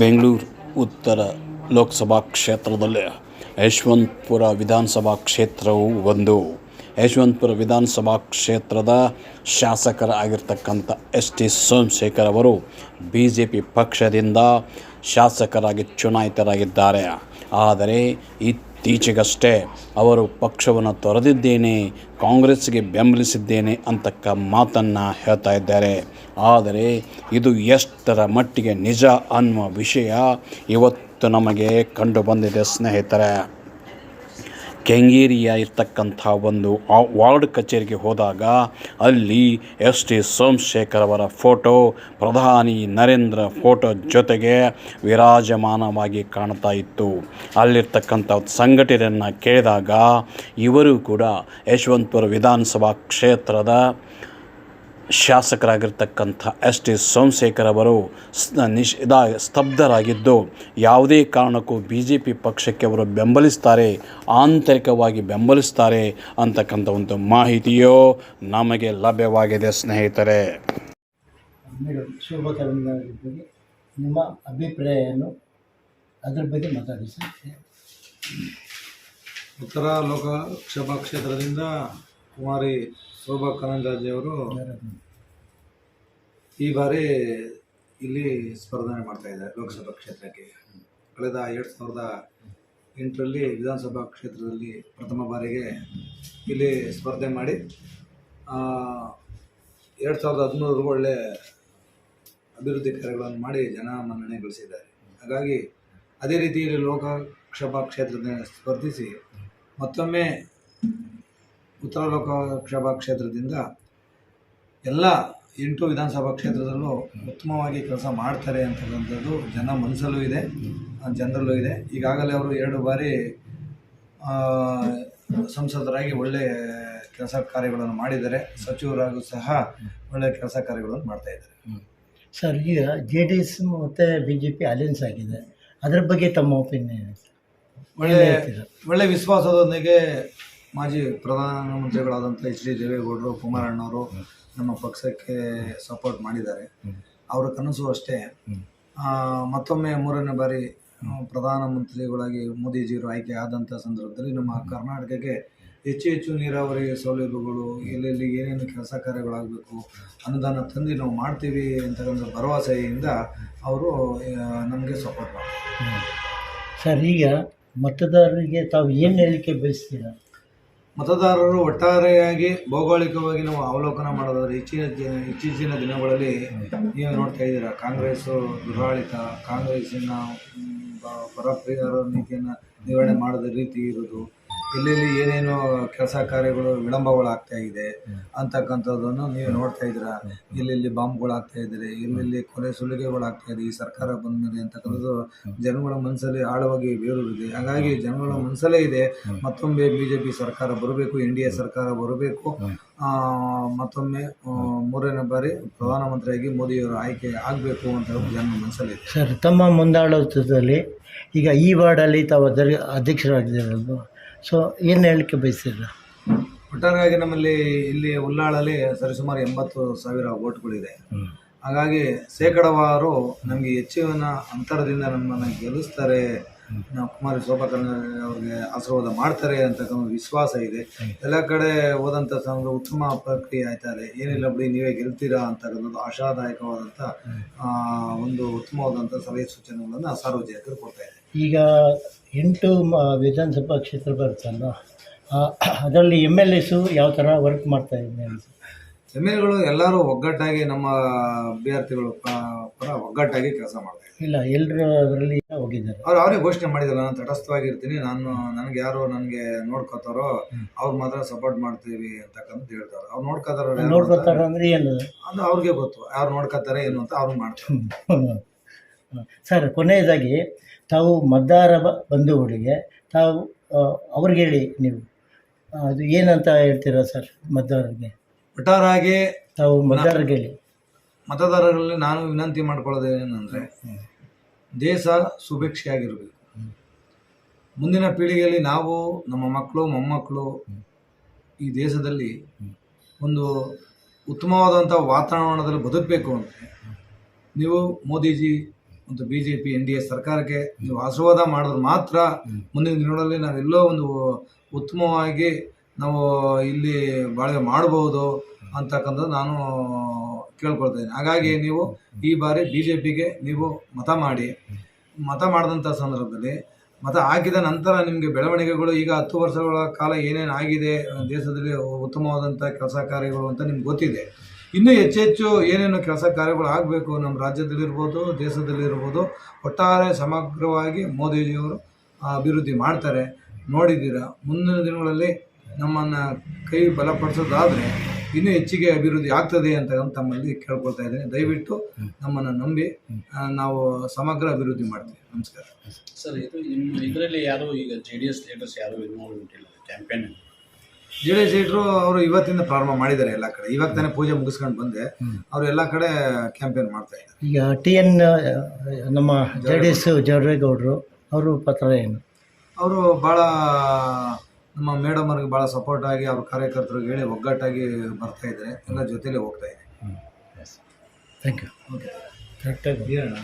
ಬೆಂಗಳೂರು ಉತ್ತರ ಲೋಕಸಭಾ ಕ್ಷೇತ್ರದಲ್ಲಿ ಯಶವಂತಪುರ ವಿಧಾನಸಭಾ ಕ್ಷೇತ್ರವು ಒಂದು. ಯಶವಂತಪುರ ವಿಧಾನಸಭಾ ಕ್ಷೇತ್ರದ ಶಾಸಕರಾಗಿರ್ತಕ್ಕಂಥ ಎಸ್ ಟಿ ಸೋಮಶೇಖರ್ ಅವರು ಬಿ ಜೆ ಪಿ ಪಕ್ಷದಿಂದ ಶಾಸಕರಾಗಿ ಚುನಾಯಿತರಾಗಿದ್ದಾರೆ. ಆದರೆ ಇತ್ತೀಚೆಗಷ್ಟೇ ಅವರು ಪಕ್ಷವನ್ನು ತೊರೆದಿದ್ದೇನೆ ಕಾಂಗ್ರೆಸ್ಗೆ ಬೆಂಬಲಿಸಿದ್ದೇನೆ ಅಂತಕ್ಕ ಮಾತನ್ನು ಹೇಳ್ತಾ ಇದ್ದಾರೆ. ಆದರೆ ಇದು ಎಷ್ಟರ ಮಟ್ಟಿಗೆ ನಿಜ ಅನ್ನುವ ವಿಷಯ ಇವತ್ತು ನಮಗೆ ಕಂಡು ಬಂದಿದೆ ಸ್ನೇಹಿತರೆ. ಕೆಂಗೇರಿಯ ಇರ್ತಕ್ಕಂಥ ಒಂದು ವಾರ್ಡ್ ಕಚೇರಿಗೆ ಹೋದಾಗ ಅಲ್ಲಿ ಎಸ್ ಟಿ ಸೋಮಶೇಖರ್ ಅವರ ಫೋಟೋ, ಪ್ರಧಾನಿ ನರೇಂದ್ರ ಫೋಟೋ ಜೊತೆಗೆ ವಿರಾಜಮಾನವಾಗಿ ಕಾಣ್ತಾ ಇತ್ತು. ಅಲ್ಲಿರ್ತಕ್ಕಂಥ ಸಂಘಟನೆಯನ್ನು ಕೇಳಿದಾಗ ಇವರು ಕೂಡ ಯಶವಂತಪುರ ವಿಧಾನಸಭಾ ಕ್ಷೇತ್ರದ ಶಾಸಕರಾಗಿರ್ತಕ್ಕಂಥ ಎಸ್ ಟಿ ಸೋಮಶೇಖರ್ ಅವರು ನಿಶ್ ಇದಾಗ ಸ್ತಬ್ಧರಾಗಿದ್ದು ಯಾವುದೇ ಕಾರಣಕ್ಕೂ ಬಿ ಜೆ ಪಿ ಪಕ್ಷಕ್ಕೆ ಅವರು ಬೆಂಬಲಿಸ್ತಾರೆ ಆಂತರಿಕವಾಗಿ ಬೆಂಬಲಿಸ್ತಾರೆ ಅಂತಕ್ಕಂಥ ಒಂದು ಮಾಹಿತಿಯೋ ನಮಗೆ ಲಭ್ಯವಾಗಿದೆ ಸ್ನೇಹಿತರೆ. ನಿಮ್ಮ ಅಭಿಪ್ರಾಯವನ್ನು ಅದರ ಅದ್ರ ಬಗ್ಗೆ ಮಾತಾಡಿ ಸರ್. ಉತ್ತರ ಲೋಕಸಭಾ ಕ್ಷೇತ್ರದಿಂದ ಕುಮಾರಿ ಶೋಭಾ ಕರಂದ್ಲಾಜೆಯವರು ಈ ಬಾರಿ ಇಲ್ಲಿ ಸ್ಪರ್ಧನೆ ಮಾಡ್ತಾ ಇದ್ದಾರೆ ಲೋಕಸಭಾ ಕ್ಷೇತ್ರಕ್ಕೆ. ಕಳೆದ ಎರಡು ಸಾವಿರದ ಎಂಟರಲ್ಲಿ ವಿಧಾನಸಭಾ ಕ್ಷೇತ್ರದಲ್ಲಿ ಪ್ರಥಮ ಬಾರಿಗೆ ಇಲ್ಲಿ ಸ್ಪರ್ಧೆ ಮಾಡಿ ಎರಡು ಸಾವಿರದ ಹದಿಮೂರರು ಒಳ್ಳೆ ಅಭಿವೃದ್ಧಿ ಕಾರ್ಯಗಳನ್ನು ಮಾಡಿ ಜನ ಮನ್ನಣೆ ಗಳಿಸಿದ್ದಾರೆ. ಹಾಗಾಗಿ ಅದೇ ರೀತಿ ಇಲ್ಲಿ ಲೋಕಸಭಾ ಕ್ಷೇತ್ರದಿಂದ ಸ್ಪರ್ಧಿಸಿ ಮತ್ತೊಮ್ಮೆ ಉತ್ತರ ಲೋಕಸಭಾ ಕ್ಷೇತ್ರದಿಂದ ಎಲ್ಲ ಎಂಟು ವಿಧಾನಸಭಾ ಕ್ಷೇತ್ರದಲ್ಲೂ ಉತ್ತಮವಾಗಿ ಕೆಲಸ ಮಾಡ್ತಾರೆ ಅಂತಕ್ಕಂಥದ್ದು ಜನ ಮನಸ್ಸಲ್ಲೂ ಇದೆ ಜನರಲ್ಲೂ ಇದೆ. ಈಗಾಗಲೇ ಅವರು ಎರಡು ಬಾರಿ ಸಂಸದರಾಗಿ ಒಳ್ಳೆಯ ಕೆಲಸ ಕಾರ್ಯಗಳನ್ನು ಮಾಡಿದ್ದಾರೆ. ಸಚಿವರಾಗೂ ಸಹ ಒಳ್ಳೆಯ ಕೆಲಸ ಕಾರ್ಯಗಳನ್ನು ಮಾಡ್ತಾ ಇದ್ದಾರೆ. ಸರ್ ಈಗ ಜೆ ಡಿ ಎಸ್ ಮತ್ತು ಬಿ ಜೆ ಪಿ ಅಲಯನ್ಸ್ ಆಗಿದೆ. ಅದರ ಬಗ್ಗೆ ತಮ್ಮ ಒಪಿನಿಯನ್ ಒಳ್ಳೆಯ ಒಳ್ಳೆ ವಿಶ್ವಾಸದೊಂದಿಗೆ ಮಾಜಿ ಪ್ರಧಾನಮಂತ್ರಿಗಳಾದಂಥ ಎಚ್ ಡಿ ದೇವೇಗೌಡರು, ಕುಮಾರಣ್ಣವರು ನಮ್ಮ ಪಕ್ಷಕ್ಕೆ ಸಪೋರ್ಟ್ ಮಾಡಿದ್ದಾರೆ. ಅವರ ಕನಸು ಅಷ್ಟೇ. ಮತ್ತೊಮ್ಮೆ ಮೂರನೇ ಬಾರಿ ಪ್ರಧಾನಮಂತ್ರಿಗಳಾಗಿ ಮೋದಿಜಿಯವರು ಆಯ್ಕೆ ಆದಂಥ ಸಂದರ್ಭದಲ್ಲಿ ನಮ್ಮ ಕರ್ನಾಟಕಕ್ಕೆ ಹೆಚ್ಚು ಹೆಚ್ಚು ನೀರಾವರಿ ಸೌಲಭ್ಯಗಳು, ಎಲ್ಲೆಲ್ಲಿ ಏನೇನು ಕೆಲಸ ಕಾರ್ಯಗಳಾಗಬೇಕು, ಅನುದಾನ ತಂದು ನಾವು ಮಾಡ್ತೀವಿ ಅಂತಕ್ಕಂಥ ಭರವಸೆಯಿಂದ ಅವರು ನಮಗೆ ಸಪೋರ್ಟ್ ಮಾಡ್ತಾರೆ. ಸರ್, ಈಗ ಮತದಾರರಿಗೆ ತಾವು ಏನು ಹೇಳಲಿಕ್ಕೆ ಬಯಸ್ತೀರಾ? ಮತದಾರರು ಒಟ್ಟಾರೆಯಾಗಿ ಭೌಗೋಳಿಕವಾಗಿ ನಾವು ಅವಲೋಕನ ಮಾಡೋದಾದ್ರೆ ಇಚ್ಚಿನ ದಿನ, ಇತ್ತೀಚಿನ ದಿನಗಳಲ್ಲಿ ನೀವು ನೋಡ್ತಾ ಇದ್ದೀರಾ ಕಾಂಗ್ರೆಸ್ಸು ದುರಾಳಿತ, ಕಾಂಗ್ರೆಸ್ಸಿನ ಬರಪ್ರಿಯರ ನೀತಿಯನ್ನು ನಿರ್ವಹಣೆ ಮಾಡದ ರೀತಿ ಇರೋದು ಎಲ್ಲೆಲ್ಲಿ ಏನೇನು ಕೆಲಸ ಕಾರ್ಯಗಳು ವಿಳಂಬಗಳಾಗ್ತಾ ಇದೆ ಅಂತಕ್ಕಂಥದ್ದನ್ನು ನೀವು ನೋಡ್ತಾ ಇದ್ದೀರಾ? ಎಲ್ಲೆಲ್ಲಿ ಬಾಂಬ್ಗಳು ಇದ್ದಾರೆ? ಎಲ್ಲೆಲ್ಲಿ ಕೊಲೆ ಸುಲಿಗೆಗಳಾಗ್ತಾ ಇದೆ? ಈ ಸರ್ಕಾರ ಬಂದ ಮೇಲೆ ಅಂತಕ್ಕಂಥದ್ದು ಜನಗಳ ಮನಸ್ಸಲ್ಲಿ ಆಳವಾಗಿ ಬೇರೂರಿದೆ. ಹಾಗಾಗಿ ಜನಗಳ ಮನಸ್ಸಲ್ಲೇ ಇದೆ. ಮತ್ತೊಮ್ಮೆ ಬಿ ಜೆ ಪಿ ಸರ್ಕಾರ ಬರಬೇಕು, ಎನ್ ಡಿ ಎ ಸರ್ಕಾರ ಬರಬೇಕು. ಮತ್ತೊಮ್ಮೆ ಮೂರನೇ ಬಾರಿ ಪ್ರಧಾನಮಂತ್ರಿಯಾಗಿ ಮೋದಿಯವರು ಆಯ್ಕೆ ಆಗಬೇಕು ಅಂತ ಜನರ ಮನಸ್ಸಲ್ಲಿ ಸರ್, ತಮ್ಮ ಮುಂದಾಳತ್ವದಲ್ಲಿ ಈಗ ಈ ವಾರ್ಡಲ್ಲಿ ತಾವು ಅದರ ಅಧ್ಯಕ್ಷರಾಗಿದ್ದೀರಲ್ವ? ಸೊ ಏನು ಹೇಳಲಿಕ್ಕೆ ಬಯಸಿಲ್ಲ ಒಟ್ಟಾರೆಯಾಗಿ ನಮ್ಮಲ್ಲಿ ಇಲ್ಲಿ ಉಲ್ಲಾಳಲ್ಲಿ ಸರಿಸುಮಾರು ಎಂಬತ್ತು ಸಾವಿರ ಓಟ್ಗಳಿದೆ. ಹಾಗಾಗಿ ಶೇಕಡವಾರು ನಮಗೆ ಹೆಚ್ಚಿನ ಅಂತರದಿಂದ ನಮ್ಮನ್ನು ಗೆಲ್ಲಿಸ್ತಾರೆ. ನಾವು ಕುಮಾರಿ ಶೋಭಾ ಅವ್ರಿಗೆ ಆಶೀರ್ವಾದ ಮಾಡ್ತಾರೆ ಅಂತಕ್ಕಂಥ ವಿಶ್ವಾಸ ಇದೆ. ಎಲ್ಲ ಕಡೆ ಹೋದಂಥ ಸಂದರ್ಭ ಉತ್ತಮ ಪ್ರಕ್ರಿಯೆ ಆಯ್ತಾರೆ ಏನಿಲ್ಲ ಬಿಡಿ ನೀವೇ ಗೆಲ್ತೀರಾ ಅಂತಕ್ಕಂಥದ್ದು ಆಶಾದಾಯಕವಾದಂಥ ಒಂದು ಉತ್ತಮವಾದಂಥ ಸಲಹೆ ಸೂಚನೆಗಳನ್ನು ಸಾರ್ವಜನಿಕರು ಕೊಡ್ತಾ ಇದೆ ಈಗ ಎಂಟು ಮ- ವಿಧಾನಸಭಾ ಕ್ಷೇತ್ರ ಬರುತ್ತಲ್ಲ ಅದರಲ್ಲಿ ಎಂ ಎಲ್ ಎಸು ಯಾವ ಥರ ವರ್ಕ್ ಮಾಡ್ತಾ ಇದ್ದಾರೆ ಎಂ ಎಲ್ ಎಗಳು ಎಲ್ಲರೂ ಒಗ್ಗಟ್ಟಾಗಿ ನಮ್ಮ ಅಭ್ಯರ್ಥಿಗಳು ಪರ ಒಗ್ಗಟ್ಟಾಗಿ ಕೆಲಸ ಮಾಡ್ತಾರೆ ಇಲ್ಲ ಎಲ್ಲರೂ ಅದರಲ್ಲಿ ಹೋಗಿದ್ದಾರೆ. ಅವ್ರು ಅವರೇ ಘೋಷಣೆ ಮಾಡಿದ್ದಾರೆ ನಾನು ತಟಸ್ಥವಾಗಿರ್ತೀನಿ ನಾನು ನನಗೆ ಯಾರು ನನಗೆ ನೋಡ್ಕೋತಾರೋ ಅವ್ರು ಮಾತ್ರ ಸಪೋರ್ಟ್ ಮಾಡ್ತೀವಿ ಅಂತಕ್ಕಂಥ ಹೇಳ್ತಾರೆ. ಅವ್ರು ನೋಡ್ಕೋತಾರೆ ನೋಡ್ಕೋತಾರೆ ಅಂದರೆ ಏನು? ಅದು ಅವ್ರಿಗೆ ಗೊತ್ತು ಯಾರು ನೋಡ್ಕೋತಾರೆ ಏನು ಅಂತ ಅವ್ರು ಮಾಡ್ತಾರೆ. ಸರ್ ಕೊನೆಯದಾಗಿ ತಾವು ಮದ್ದಾರ ಬ- ಬಂಧುಗಳಿಗೆ ತಾವು ಅವ್ರಿಗೆ ಹೇಳಿ ನೀವು. ಅದು ಏನಂತ ಹೇಳ್ತೀರಾ ಸರ್ ಮತದಾರರಿಗೆ ಒಟ್ಟಾರಾಗಿ ತಾವು ಮತದಾರರಿಗೆ ಹೇಳಿ. ಮತದಾರರಲ್ಲಿ ನಾನು ವಿನಂತಿ ಮಾಡ್ಕೊಳ್ಳೋದು ಏನಂದ್ರೆ ದೇಶ ಸುಭಿಕ್ಷೆಯಾಗಿರಬೇಕು ಮುಂದಿನ ಪೀಳಿಗೆಯಲ್ಲಿ ನಾವು ನಮ್ಮ ಮಕ್ಕಳು ಮೊಮ್ಮಕ್ಕಳು ಈ ದೇಶದಲ್ಲಿ ಒಂದು ಉತ್ತಮವಾದಂಥ ವಾತಾವರಣದಲ್ಲಿ ಬದುಕಬೇಕು ಅಂದರೆ ನೀವು ಮೋದಿಜಿ ಮತ್ತು B J P N D A ಸರ್ಕಾರಕ್ಕೆ ನೀವು ಆಶೀರ್ವಾದ ಮಾಡಿದ್ರೆ ಮಾತ್ರ ಮುಂದಿನ ದಿನಗಳಲ್ಲಿ ನಾವೆಲ್ಲೋ ಒಂದು ಉತ್ತಮವಾಗಿ ನಾವು ಇಲ್ಲಿ ಬಾಳ್ವೆ ಮಾಡಬಹುದು ಅಂತಕ್ಕಂಥದ್ದು ನಾನು ಕೇಳ್ಕೊಳ್ತಾ ಹಾಗಾಗಿ ನೀವು ಈ ಬಾರಿ ಬಿ ಜೆ ಪಿಗೆ ನೀವು ಮತ ಮಾಡಿ. ಮತ ಮಾಡಿದಂಥ ಸಂದರ್ಭದಲ್ಲಿ ಮತ ಹಾಕಿದ ನಂತರ ನಿಮಗೆ ಬೆಳವಣಿಗೆಗಳು ಈಗ ಹತ್ತು ವರ್ಷಗಳ ಕಾಲ ಏನೇನು ಆಗಿದೆ, ದೇಶದಲ್ಲಿ ಉತ್ತಮವಾದಂಥ ಕೆಲಸ ಕಾರ್ಯಗಳು ಅಂತ ನಿಮ್ಗೆ ಗೊತ್ತಿದೆ. ಇನ್ನೂ ಹೆಚ್ಚೆಚ್ಚು ಏನೇನು ಕೆಲಸ ಕಾರ್ಯಗಳು ಆಗಬೇಕು ನಮ್ಮ ರಾಜ್ಯದಲ್ಲಿರ್ಬೋದು ದೇಶದಲ್ಲಿರ್ಬೋದು ಒಟ್ಟಾರೆ ಸಮಗ್ರವಾಗಿ ಮೋದಿಜಿಯವರು ಅಭಿವೃದ್ಧಿ ಮಾಡ್ತಾರೆ. ನೋಡಿದ್ದೀರಾ, ಮುಂದಿನ ದಿನಗಳಲ್ಲಿ ನಮ್ಮನ್ನು ಕೈ ಬಲಪಡಿಸೋದಾದರೆ ಇನ್ನೂ ಹೆಚ್ಚಿಗೆ ಅಭಿವೃದ್ಧಿ ಆಗ್ತದೆ ಅಂತ ತಮ್ಮಲ್ಲಿ ಕೇಳ್ಕೊಳ್ತಾ ಇದ್ದೀನಿ. ದಯವಿಟ್ಟು ನಮ್ಮನ್ನು ನಂಬಿ ನಾವು ಸಮಗ್ರ ಅಭಿವೃದ್ಧಿ ಮಾಡ್ತೀವಿ. ನಮಸ್ಕಾರ. ಸರ್, ಇದು ಇದರಲ್ಲಿ ಯಾರು ಈಗ ಜೆ ಡಿ ಎಸ್ ಲೀಡರ್ಸ್ ಯಾರು ಇನ್ವಾಲ್ವ್ಮೆಂಟ್ ಇಲ್ಲ? ಕ್ಯಾಂಪೇನ್ ಜೆ ಡಿ ಎಸ್ ಲೀಡ್ರು ಅವರು ಇವತ್ತಿಂದ ಪ್ರಾರಂಭ ಮಾಡಿದ್ದಾರೆ ಎಲ್ಲ ಕಡೆ. ಇವಾಗ ತಾನೇ ಪೂಜೆ ಮುಗಿಸ್ಕೊಂಡು ಬಂದೆ. ಅವರು ಎಲ್ಲ ಕಡೆ ಕ್ಯಾಂಪೇನ್ ಮಾಡ್ತಾ ಇದ್ದಾರೆ. ಈಗ ಟಿ ಎನ್ ನಮ್ಮ ಜೆ ಡಿ ಎಸ್ ಜವರೇಗೌಡರು ಅವರು ಪತ್ರ ಏನು? ಅವರು ಭಾಳ ನಮ್ಮ ಮೇಡಮ್ ಅವ್ರಿಗೆ ಭಾಳ ಸಪೋರ್ಟ್ ಆಗಿ ಅವ್ರ ಕಾರ್ಯಕರ್ತರಿಗೆ ಹೇಳಿ ಒಗ್ಗಟ್ಟಾಗಿ ಬರ್ತಾ ಇದ್ದಾರೆ. ಎಲ್ಲ ಜೊತೆಲೇ ಹೋಗ್ತಾ ಇದೆ. ಥ್ಯಾಂಕ್ ಯು ಓಕೆ ಕರೆಕ್ಟಾಗಿ ಹೇಳೋಣ